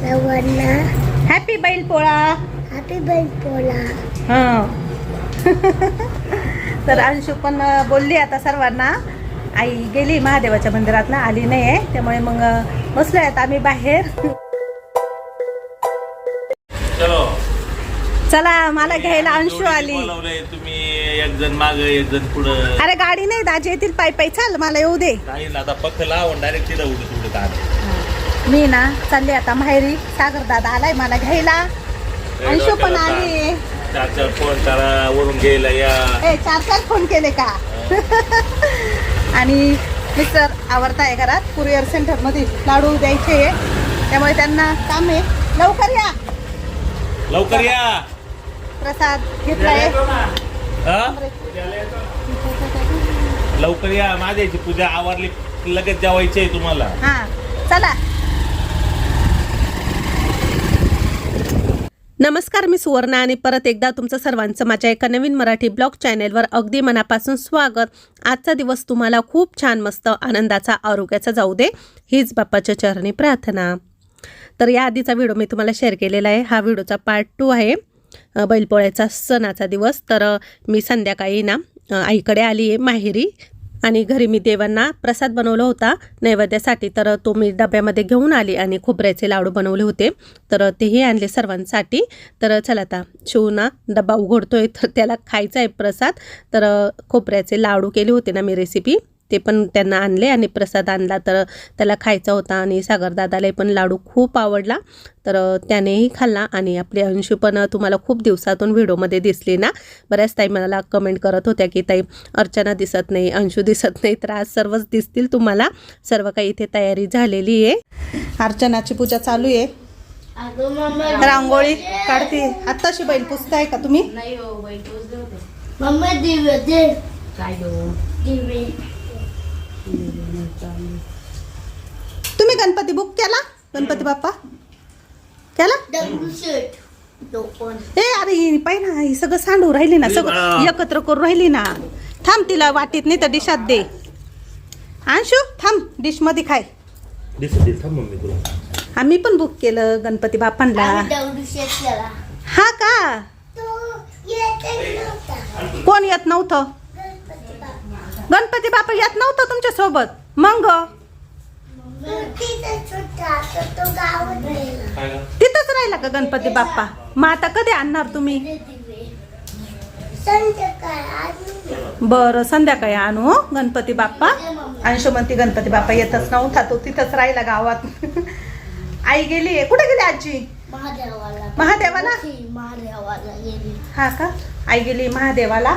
सर्वांना हॅपी बैल पोळा हॅपी बैल पोळा हां. तर अंशू पण बोलली आता सर्वांना. आई गेली महादेवाच्या मंदिरात ना आली नाही आहे त्यामुळे मग अं, बसलोय आता आम्ही बाहेर. चलो. चला मला घ्यायला अंशू आली. बोलवलंय तुम्ही एक जण माग एक जण पुढं. अरे गाडी नाही दाजी येतील पायी पायी चाल मला येऊ दे. आता पक्क लावून डायरेक्ट तिथं उडत उडत आले. मी ना चालली आता माहेरी. सागर दादा आलाय मला घ्यायला. अंशू पण आली चार चार फोन करा वरून घ्यायला या. ए चार चार फोन केले का? आणि मिस्टर आवडताय घरात. कुरिअर सेंटरमध्ये लाडू द्यायचे त्यामुळे त्यांना काम आहे. लवकर या. लवकर या. प्रसाद घेतलाय? लवकर या. माझ्याची पूजा आवरली लगेच जेवायची आहे तुम्हाला. हा चला. नमस्कार मी सुवर्णा आणि परत एकदा तुमचं सर्वांचं माझ्या एका नवीन मराठी ब्लॉग चॅनेलवर अगदी मनापासून स्वागत. आजचा दिवस तुम्हाला खूप छान मस्त आनंदाचा आरोग्याचा जाऊ दे हीच बाप्पाच्या चरणी प्रार्थना. तर या आधीचा व्हिडिओ मी तुम्हाला शेअर केलेला आहे. हा व्हिडिओचा पार्ट टू आहे. बैलपोळ्याचा सणाचा दिवस. तर मी संध्याकाळी ना आईकडे आली आहे माहेरी. आणि घरी मी देवांना प्रसाद बनवला होता नैवेद्यासाठी. तर तो मी डब्यामध्ये घेऊन आले आणि खोबऱ्याचे लाडू बनवले होते. तर तेही आणले सर्वांसाठी. तर चला आता शिवना डब्बा उघडतोय तर त्याला खायचा आहे प्रसाद. तर खोबऱ्याचे लाडू केले होते ना मी रेसिपी ते पण त्यांना आणले आणि प्रसाद आणला. तर त्याला खायचा होता आणि सागरदादाला पण लाडू खूप आवडला. तर त्यानेही खाल्ला आणि आपली अंशू पण तुम्हाला खूप दिवसातून व्हिडिओमध्ये दिसली ना? बऱ्याच ताई मला कमेंट करत होत्या की ताई अर्चना दिसत नाही अंशू दिसत नाही. तर आज सर्वच दिसतील तुम्हाला. सर्व काही इथे तयारी झालेली आहे. अर्चनाची पूजा चालू आहे. अगं मम्मा रांगोळी काढते. आत्ताशी बैल पुसताय का तुम्ही? तुम्ही गणपती बुक केला? गणपती बाप्पा? केला? ए अरे ही पाय ना ही सगळं सांडू राहिली ना सगळं. एकत्र करून राहिली ना. थांब तिला वाटीत नाही तर डिशात दे. अंशू थांब डिशमध्ये खाय. आम्ही पण बुक केलं गणपती बाप्पांना आम्ही दगडूशेठ केला. हा का? तो येते नव्हता. कोण येत नव्हतं? गणपती बाप्पा येत नव्हतं तुमच्यासोबत मग? तिथंच राहिला. का गणपती बाप्पा? मग आता कधी आणणार तुम्ही? बरं संध्याकाळी आणू हो, गणपती बाप्पा. अंशू म्हणती गणपती बाप्पा येतच नव्हता तो तिथंच राहिला गावात. आई गेली कुठे गेली आजी? महादेवाला. महादेवाला? हा का? आई गेली महादेवाला.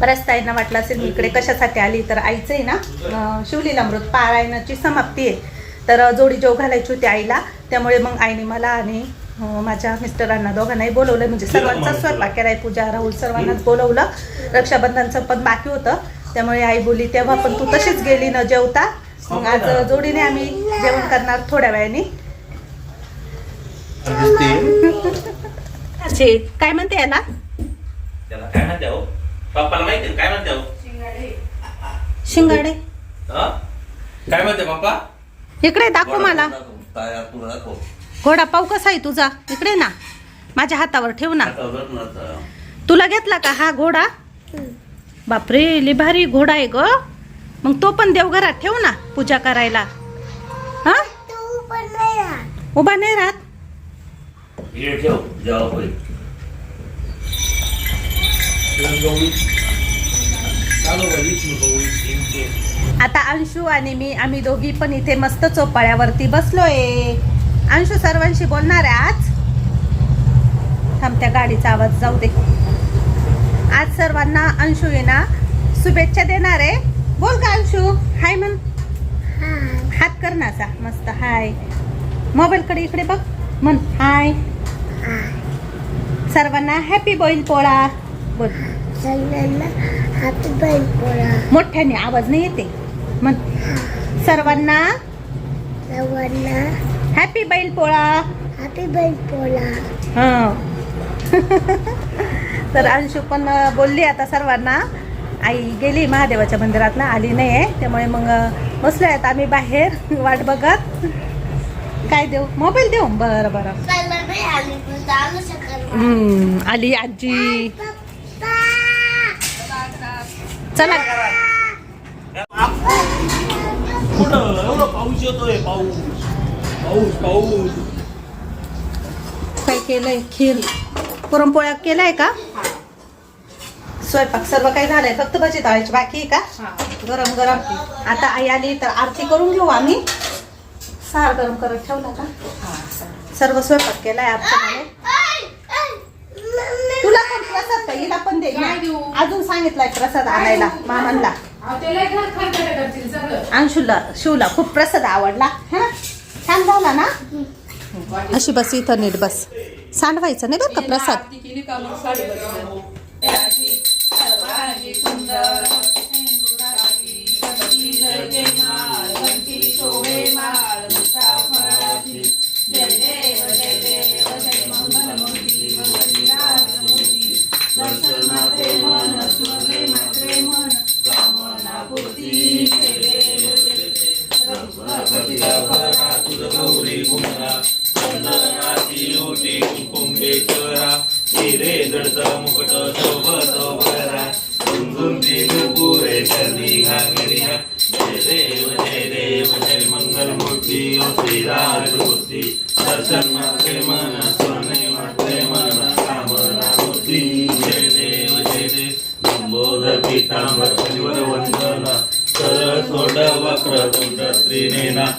बऱ्याच ताईंना वाटलं असेल मी इकडे कशासाठी आली तर आईचं आहे ना अं, शिवलीला अमृत पारायणाची समाप्ती आहे. तर जोडी जेव घालायची होती आईला त्यामुळे मग आईने मला आणि माझ्या मिस्टरांना दोघांनाही बोलवलं. म्हणजे सर्वांचा स्वयंपाक केलाय पूजा राहुल सर्वांनाच बोलवलं. रक्षाबंधनचं पण बाकी होतं. त्यामुळे आई बोलली तेव्हा पण तू तशीच गेली न जेवता. मग आज जोडीने आम्ही जेवण करणार थोड्या वेळाने. काय म्हणते याला? पप्पाला माहिती आहे काय म्हणते हो? शिंगाडे. हा? काय म्हणते पप्पा? इकडे दाखव मला. काय तुला दाखव. घोडा पाव कसा आहे तुझा? इकडे ना. माझ्या हातावर ठेव ना. आता. तुला घेतला का हा घोडा? बापरे लई भारी घोडा आहे ग. मग तो पण देवघरात ठेव ना पूजा करायला. हा? तू पण नाही राहत. उभा नाही राहत? इकडे ठेव जेव्हा होईल. अंशू आणि मी आम्ही दोघी पण इथे मस्त चोपाळ्यावरती बसलोय अंशू सर्वांशी बोलणार आहे आज थांब त्या गाडीचा आवाज जाऊ दे आज सर्वांना अंशू आहे ना शुभेच्छा देणार आहे बोल का अंशू हाय म्हण हाय हात कर ना असा मस्त हाय मोबाईल कडे इकडे बघ म्हण हाय सर्वांना हॅपी बैल पोळा बोल पोळा मोठ्याने आवाज नाही येते म्हण सर्वांना सर्वांना हॅपी बैल पोळा हॅपी बैल पोळा हा. तर अंशू पण बोलली आता सर्वांना. आई गेली महादेवाच्या मंदिरात ना आली नाही आहे त्यामुळे मग अं, बसलोय आता आम्ही बाहेर वाट बघत. काय देऊ? मोबाईल देऊ? बरं बरं. आली आजी. चला. कुठं? एवढं पाऊस येतोय पाऊस. पाऊस पाऊस. काय केलंय? खीर. पुरणपोळ्या केलाय का? स्वयंपाक सर्व काही झालंय फक्त भजी तळायची बाकी आहे का? गरम गरम. आता आई आली तर आरती करून घेऊ आम्ही. सार गरम करत ठेवला का? सर्व स्वयंपाक केलाय अर्चनाने तुला पण प्रसाद का हिला पण दे? अजून सांगितलंय प्रसाद आणायला मामांना. अंशुला शिवला खूप प्रसाद आवडला. है? छान झाला ना? अशी बस इथं नीट बस. सांडवायचं नाही बरं का प्रसाद? हिरे जडत मुकुट शोभत वरा. कुंकुम पुरे चरणी घागरिया जय देव जय देव जय मंगल मूर्ती ओ श्रीराज मूर्ती. दर्शन मात्रे मन स्वने मात्रे मन कामना मूर्ती. जय देव जय देव. लंबोदर पीतांबर परिवर वंदना. सरळ सोड वक्र तुंड त्रिनेना.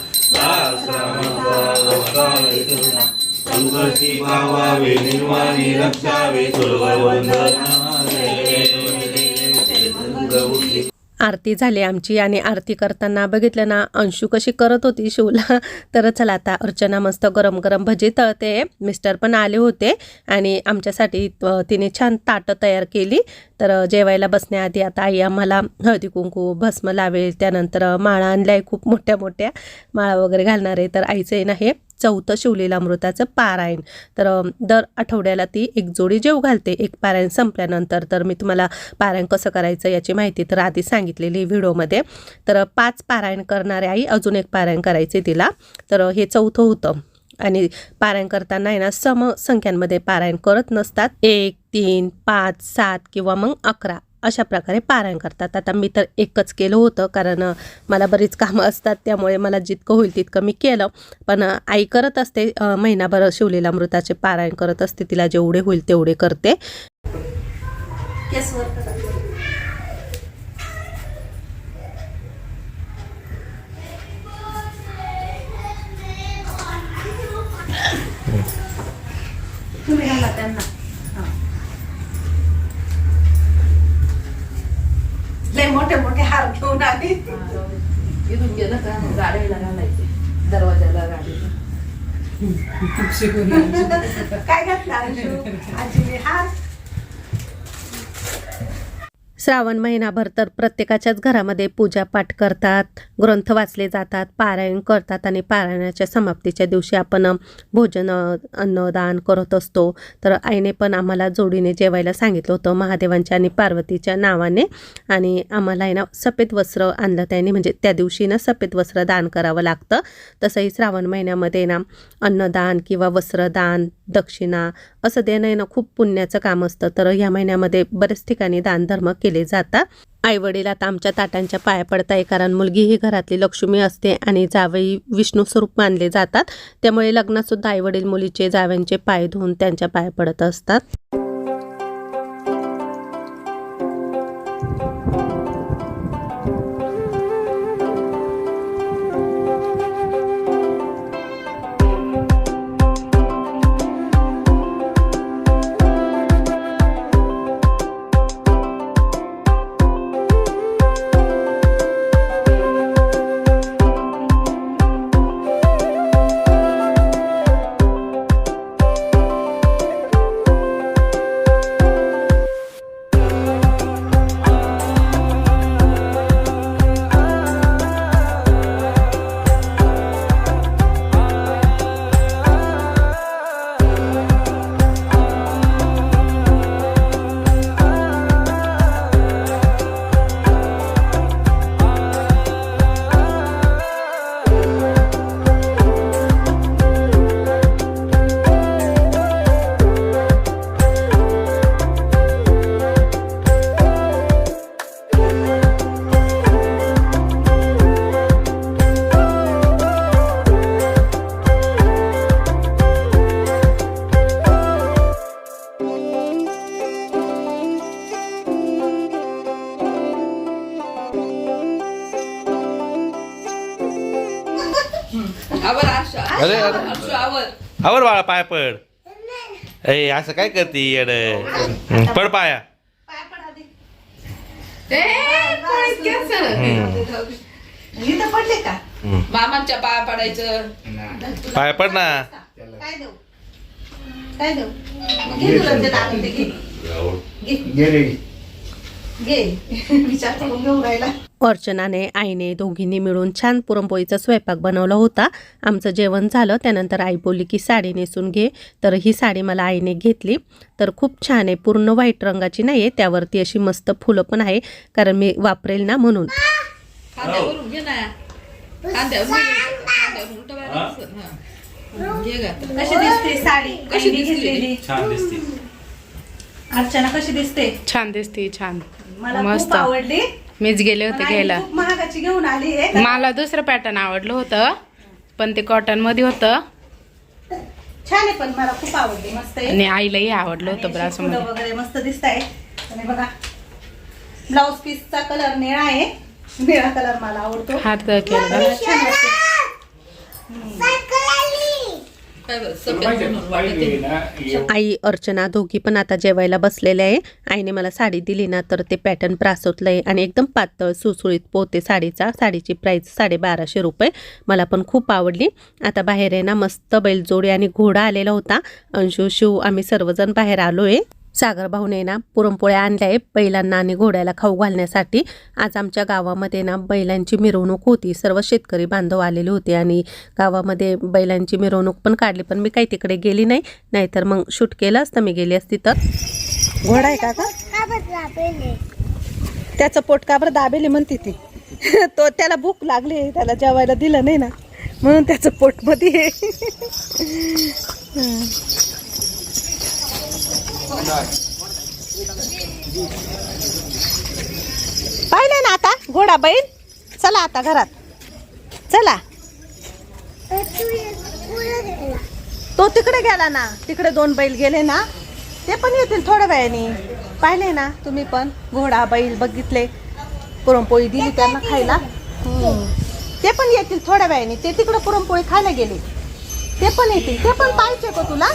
संकटी पावावे निर्वाणी रक्षावे आरती झाली आमची आणि आरती करताना बघितलं ना अंशू कशी करत होती शिवला. तर चला आता अर्चना मस्त गरम गरम भजी तळते. मिस्टर पण आले होते आणि आमच्यासाठी तिने छान ताटं तयार केली. तर जेवायला बसण्याआधी आता आई आम्हाला हळदी कुंकू भस्म लावेल. त्यानंतर माळा आणल्या खूप मोठ्या मोठ्या माळा वगैरे घालणार आहे. तर आईचं आहे हे चौथं शिवलेला अमृताचं पारायण. तर दर आठवड्याला ती एक जोडी जेव घालते. एक पारायण संपल्यानंतर तर मी तुम्हाला पारायण कसं करायचं याची माहिती तर आधी सांगितलेली व्हिडिओमध्ये. तर पाच पारायण करणारे आई अजून एक पारायण करायचे तिला. तर हे चौथं होतं. आणि पारायण करताना आहे ना सम संख्यांमध्ये पारायण करत नसतात. एक तीन पाच सात किंवा मग अकरा. अशा प्रकारे पारायण करतात. आता मी तर एकच केलं होतं कारण मला बरीच कामं असतात त्यामुळे मला जितकं होईल तितकं मी केलं. पण आई करत असते महिनाभर शिवलेला अमृताचे पारायण करत असते तिला जेवढे होईल तेवढे करते. लय मोठे मोठे हार घेऊन आली. इथून गेलं का? गाडीला घालायचे. दरवाजाला गाडीला काय घातलं अंशू? आजीने हार? श्रावण महिनाभर तर प्रत्येकाच्याच घरामध्ये पूजापाठ करतात ग्रंथ वाचले जातात पारायण करतात आणि पारायणाच्या समाप्तीच्या दिवशी आपण भोजन अन्नदान करत असतो. तर आईने पण आम्हाला जोडीने जेवायला सांगितलं होतं. महादेवांच्या आणि पार्वतीच्या नावाने आणि आम्हाला आहे ना सफेद वस्त्र आणलं त्याने. म्हणजे त्या दिवशी ना सफेद वस्त्र दान करावं लागतं. तसंही श्रावण महिन्यामध्ये ना अन्नदान किंवा वस्त्रदान दक्षिणा असं देणं येणं ना खूप पुण्याचं काम असतं. तर ह्या महिन्यामध्ये बरेच ठिकाणी दानधर्म केले जातात. आईवडील आता आमच्या ताटांच्या पाया पडत आहे कारण मुलगी ही घरातली लक्ष्मी असते आणि जावई विष्णू स्वरूप मानले जातात. त्यामुळे लग्नात सुद्धा आईवडील मुलीचे जावयांचे पाय धुवून त्यांच्या पाया पडत असतात. अंशू आवर आवर. बाळा पाय पड. ए असं काय करते येड? पड पाया. ए, पळत गेलं. इथं पडले का? मामांच्या पाया पडायचं. पाय पड ना. काय देऊ? काय देऊ? घे तुला ते दाखवते घे. घे. घे. विचार करून घेऊ राहिला. अर्चनाने आईने दोघींनी मिळून छान पुरणपोळीचा स्वयंपाक बनवला होता. आमचं जेवण झालं त्यानंतर आई बोलली की साडी नेसून घे. तर ही साडी मला आईने घेतली. तर खूप छान आहे पूर्ण व्हाईट रंगाची नाही आहे त्यावरती अशी मस्त फुलं पण आहे कारण मी वापरेल ना म्हणून. हा. साडी? कशी दिसते? अर्चना कशी दिसते? छान दिसते छान. मला मस्त. आवडली. मीच गेले पण होते घ्यायला. खूप महागाची घेऊन आली आहे. मला दुसरं पॅटर्न आवडलं होतं पण ते कॉटनमध्ये होतं. छान आहे पण मला खूप आवडली मस्त आहे. आणि आईलाही आवडलं आणि होतं अशी ब्रास फुलं मध्ये वगैरे मस्त दिसत आहे आणि बघा ब्लाउज पीसचा कलर निळा आहे. निळा कलर मला आवडतो. हात केला. मला छान वाटते बरं, सफेद म्हणून वाटते. आई अर्चना दोघी पण आता जेवायला बसलेले आहे. आईने मला साडी दिली ना तर ते पॅटर्न प्रासोतलं आहे आणि एकदम पातळ सुसुळीत पोते साडीचा. साडीची प्राईस साडेबाराशे रुपये. मला पण खूप आवडली. आता बाहेर आहे ना मस्त बैलजोडी आणि घोडा आलेला होता. अंशू शिव आम्ही सर्वजण बाहेर आलो आहे सागर भाऊने ना पुरणपोळ्या आणल्या आहे बैलांना आणि घोड्याला खाऊ घालण्यासाठी. आज आमच्या गावामध्ये ना बैलांची मिरवणूक होती. सर्व शेतकरी बांधव आलेले होते आणि गावामध्ये बैलांची मिरवणूक पण काढली पण मी काही तिकडे गेली नाही. नाहीतर मग शूट केलं असतं मी गेली असती तर. घोडा आहे का त्याचं पोट का बरं दाबेले म्हणते ती. तो त्याला भूक लागली त्याला जेवायला दिलं नाही ना. म्हणून त्याचं पोटमध्ये पाहिलं ना आता? घोडा बैल? चला आता घरात. चला. तो तिकडे गेला ना तिकडे दोन बैल गेले ना ते पण येतील थोड्या वेळाने. पाहिले ना तुम्ही पण? घोडा बैल बघितले. पुरणपोळी दिली त्यांना खायला. ते पण येतील थोड्या वेळाने. ते तिकडे पुरणपोळी खायला गेले. ते पण येतील. ते पण पाहिजे का तुला.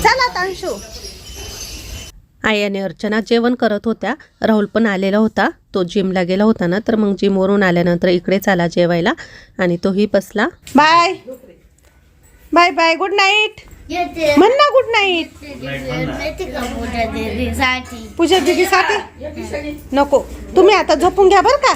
चला तांशू. आई आणि अर्चना जेवण करत होत्या. राहुल पण आलेला होता. तो जिमला गेला होता ना तर मग जिमवरून आल्यानंतर इकडेच आला जेवायला आणि तोही बसला. Bye. Bye bye. Good night म्हण ना गुड नाईट पूजा दीदीसाठी. नको. तुम्ही आता झोपून घ्या बरं का?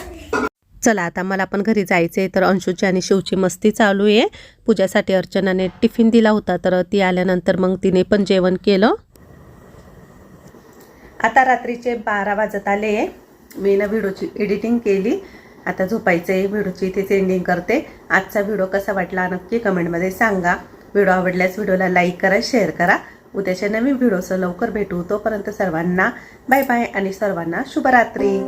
चला आता मला पण घरी जायचंय तर अंशूची आणि शिवची मस्ती चालू आहे. पूजासाठी अर्चनाने टिफिन दिला होता तर ती आल्यानंतर मग तिने पण जेवण केलं. आता रात्रीचे बारा वाजत आले मी ना व्हिडिओची एडिटिंग केली. आता झोपायचं आहे व्हिडिओची इथेच एंडिंग करते. आजचा व्हिडिओ कसा वाटला नक्की कमेंटमध्ये सांगा. व्हिडिओ आवडल्यास व्हिडिओला लाईक करा शेअर करा. उद्याच्या नवीन व्हिडिओचं लवकर भेटू. तोपर्यंत सर्वांना बाय बाय आणि सर्वांना शुभरात्री.